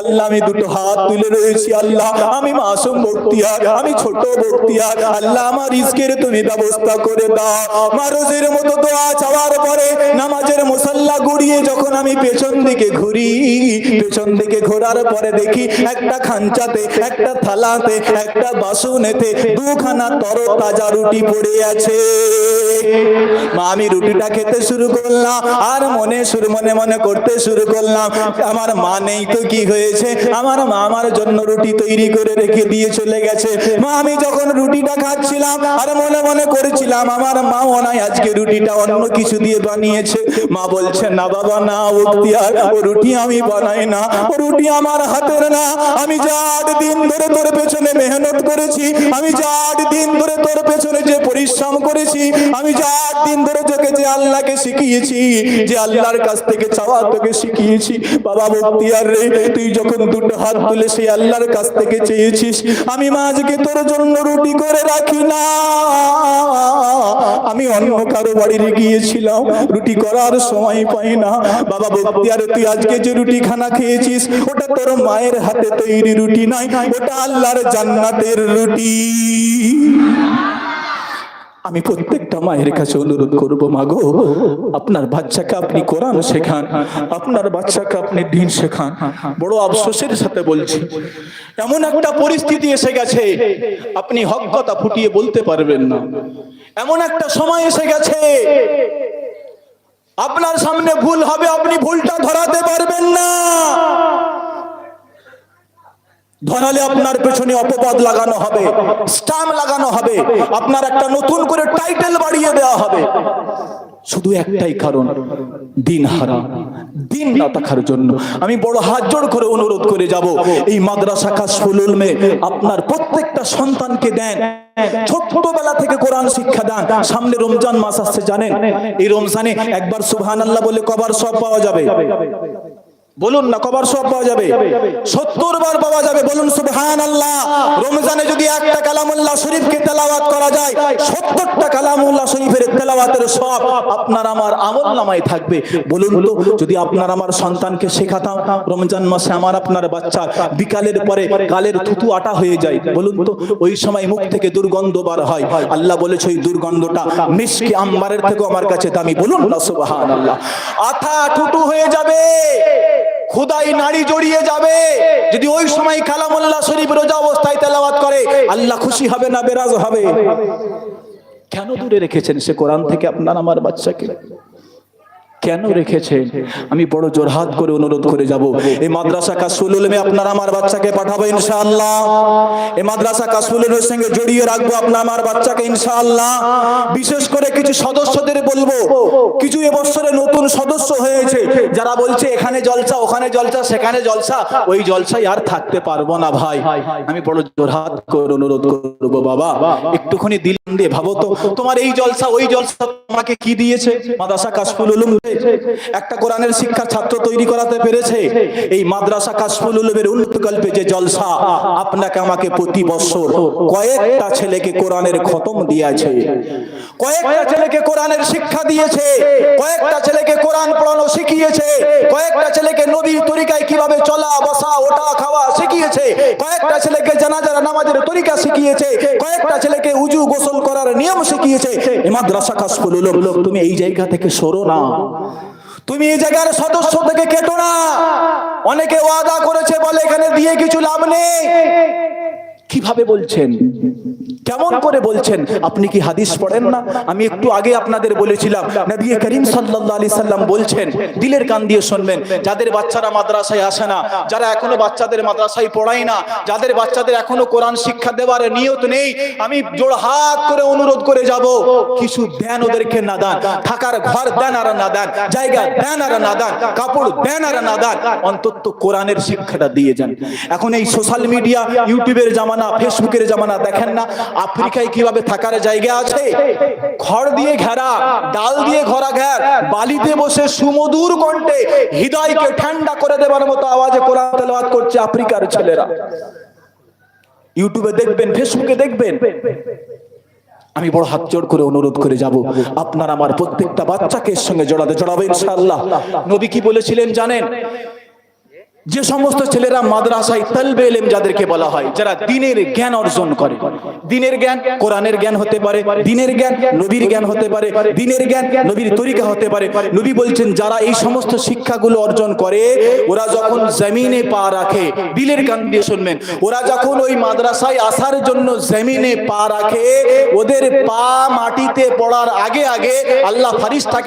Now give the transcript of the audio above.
আল্লাহ, আমি দুটো হাত তুলে রয়েছি, আল্লাহ, আমি মাসুম বক্তিয়ার আমি ছোট বক্তিয়ার আল্লাহ, আমার রিস্কের তুমি ব্যবস্থা করে দাও। মারুজের মতো আজ আবার পরে নামাজের মুসল্লা গুড়িয়ে যখন আমি পেছন দিকে ঘুরি, পেছন দিকে ঘোরার পরে দেখি একটা খাঞ্চাতে একটা থালাতে, একটা বাসনেতে দুখানা তর তাজা রুটি পড়ে আছে। আমি রুটিটা খেতে শুরু করলাম, আর মনে শুরু মনে মনে করতে শুরু করলাম, আমার মা নেই তো কি হয়েছে? আমার মা আমার জন্য রুটি তৈরি করে রেখে দিয়ে চলে গেছে। মা, আমি যখন রুটিটা খাচ্ছিলাম, আর মনে মনে করেছিলাম, আমার মা ওনায় আজকে রুটিটা অন্য কিছু দিয়ে বানিয়েছে। মা বলছে না বাবা না উক্তিয়ার ও রুটি আমি বানাই না। ও রুটি আমার হাতের না। আমি যা আট দিন ধরে তোর পেছনে মেহনত করেছি। আমি যা আট দিন ধরে তোর পেছনে যে পরিশ্রম করেছি। আমি যা আট দিন ধরে তোকে যে আল্লাহকে শিখিয়েছি যে আল্লাহর কাছ থেকে চাওয়া তোকে শিখিয়েছি। বাবা বক্তিয়ার রে তুই যখন দুটো হাত তুলে সেই আল্লাহর কাছ থেকে চেয়েছিস আমি মা আজকে তোর জন্য রুটি করে রাখি না। আমি অন্য কারও বাড়িতে গিয়েছিলাম রুটি করার সময় পাই না। বাবা বক্তিয়ার তুই আজকে যে রুটি খানা খেয়েছিস, ওটা তোর মায়ের হাতে তৈরি রুটি নাই ওটা আল্লাহর জান্নাতের রুটি। আমি প্রত্যেকটা মায়ের কাছে অনুরোধ করব মাগো আপনার বাচ্চাকে আপনি কোরআন শেখান, আপনার বাচ্চাকে আপনি দিন শেখান। বড় আফসোসের সাথে বলছি, এমন একটা পরিস্থিতি এসে গেছে, আপনি হক কথা ফুটিয়ে বলতে পারবেন না। এমন একটা সময় এসে গেছে আপনার সামনে ভুল হবে আপনি ভুলটা ধরাতে পারবেন না ধরালে আপনার পেছনে অপবাদ লাগানো হবে, স্টাম্প লাগানো হবে, আপনার একটা নতুন করে টাইটেল বাড়িয়ে দেওয়া হবে। শুধু একটাই কারণ, দিন হারা দিন না থাকার জন্য। আমি বড় হাত জোড় করে অনুরোধ করে যাব, এই মাদ্রাসা কাশফুল উলমে আপনার প্রত্যেকটা সন্তানকে দেন, ছোট্টবেলা থেকে কোরআন শিক্ষা দেন, সামনে রমজান মাস আসছে, জানেন? এই রমজানে একবার সুবহানাল্লাহ বলে কবার সব পাওয়া যাবে। বলুন না, কবার সব পাওয়া যাবে? সত্তর বার পাওয়া যাবে, বলুন সুবহান আল্লাহ রমজানে যদি একটা কালামুল্লাহ শরীফকে তেলাওয়াত করা যায়, সত্তরটা কালামুল্লাহ শরীফের তেলাওয়াতের সব আপনার আমার আমল নামায় থাকবে। বলুন তো, যদি আপনার আমার সন্তানকে শেখাতাম, রমজান মাসে আমার আপনার বাচ্চা বিকালের পরে কালের থুতু আটা হয়ে যায়, বলুন তো, ওই সময় মুখ থেকে দুর্গন্ধ বার হয়। আল্লাহ বলেছে, ওই দুর্গন্ধটা মিশকে আম্বারের থেকে আমার কাছে দামি। বলুন না সুবহান আল্লাহ আঠা টুটু হয়ে যাবে খুদাই নারী জড়িয়ে যাবে। যদি ওই সময় কালামুল্লাহ শরীফ রোজা অবস্থায় তেলাওয়াত করে, আল্লাহ খুশি হবে না বেরাজ হবে? কেন দূরে রেখেছেন সে কোরআন থেকে আপনার, আমার বাচ্চাকে? কেন রেখেছেন? আমি বড় জোরহাত করে অনুরোধ করে যাব। এই মাদ্রাসা কাসফুল উলমে আপনার আমার বাচ্চাকে পাঠাবো ইনশাআল্লাহ। এই মাদ্রাসা কাসফুল উলমের সঙ্গে জড়িয়ে রাখব আপনার আমার বাচ্চাকে ইনশাআল্লাহ। বিশেষ করে কিছু সদস্যদের বলব কিছু এবছরে নতুন সদস্য হয়েছে যারা বলছে এখানে জলসা ওখানে জলসা সেখানে জলসা ওই জলসায় আর থাকতে পারব না ভাই। আমি বড় জোরহাত করে অনুরোধ করব বাবা। একটুখানি দিল দিয়ে ভাবো তো। তোমার এই জলসা ওই জলসা তোমাকে কি দিয়েছে? মাদ্রাসা কাশফুল উলুম একটা কোরআনের শিক্ষা ছাত্র তৈরি করাতে পেরেছে। এই মাদ্রাসা যে জলসা, আপনাকে আমাকে প্রতি বছর কয়েকটা ছেলেকে কোরআনের খতম দিয়েছে। কয়েকটা ছেলেকে কোরআনের শিক্ষা দিয়েছে। কয়েকটা ছেলেকে কোরআন পড়ানো শিখিয়েছে। কয়েকটা ছেলেকে নবীর তরিকায় কীভাবে শিখিয়েছে কয়েকটা ছেলেকে জানাজার নামাজের তরিকা শিখিয়েছে। কয়েকটা ছেলেকে উজু গোসল করার নিয়ম শিখিয়েছে। এ মাদ্রাসা কাশফুল করল তুমি এই জায়গা থেকে সরো না। তুমি এই জায়গার সদস্য থেকে কেটো না। অনেকে ওয়াদা করেছে বলে এখানে দিয়ে কিছু লাভ নেই। কীভাবে বলছেন? কেমন করে বলছেন? আপনি কি হাদিস পড়েন না? আমি একটু আগে আপনাদের বলেছিলাম নবী করিম সাল্লাল্লাহু আলাইহি সাল্লাম বলছেন দিলের কান দিয়ে শুনবেন যাদের বাচ্চারা মাদ্রাসায় আসে না যারা এখনও বাচ্চাদের মাদ্রাসায় পড়ায় না যাদের বাচ্চাদের এখনও কোরআন শিক্ষা দেওয়ার নিয়ত নেই আমি জোড় হাত করে অনুরোধ করে যাব কিছু দেন ওদেরকে না দান থাকার ঘর দেন আর না দেন জায়গা দেন আর না দেন কাপড় দেন আর না দেন অন্তত কোরআনের শিক্ষাটা দিয়ে যান। এখন এই সোশ্যাল মিডিয়া ইউটিউবের জামানা ফেসবুকের জামানা দেখেন না আফ্রিকায় কীভাবে থাকার জায়গা আছে? খড় দিয়ে ঘেরা, ডাল দিয়ে ঘরা ঘের, বালিতে বসে সুমধুর কণ্ঠে হৃদয়কে ঠান্ডা করে দেবার মতো আওয়াজে কোরআন তেলাওয়াত করছে আফ্রিকার ছেলেরা। ইউটিউবে দেখবেন, ফেসবুকে দেখবেন। আমি বড় হাত জোড় করে অনুরোধ করে যাব। আপনার আমার প্রত্যেকটা বাচ্চাকে এর সঙ্গে জড়াতে জড়াবো, ইনশাআল্লাহ। নবী কি বলেছিলেন জানেন? যে সমস্ত ছেলেরা মাদ্রাসায় তলবে এলেম যাদেরকে বলা হয়, যারা দিনের জ্ঞান অর্জন করে। দিনের জ্ঞান কোরআনের জ্ঞান হতে পারে, দিনের জ্ঞান নবীর জ্ঞান হতে পারে, দিনের জ্ঞান নবীর তরিকা হতে পারে। নবী বলছেন, যারা এই সমস্ত শিক্ষাগুলো অর্জন করে, ওরা যখন জমিনে পা রাখে, দিলের কান দিয়ে শুনবেন, ওরা যখন ওই মাদ্রাসায় আসার জন্য জমিনে পা রাখে, ওদের পা মাটিতে পড়ার আগে আগে আল্লাহ ফারিস্তাকে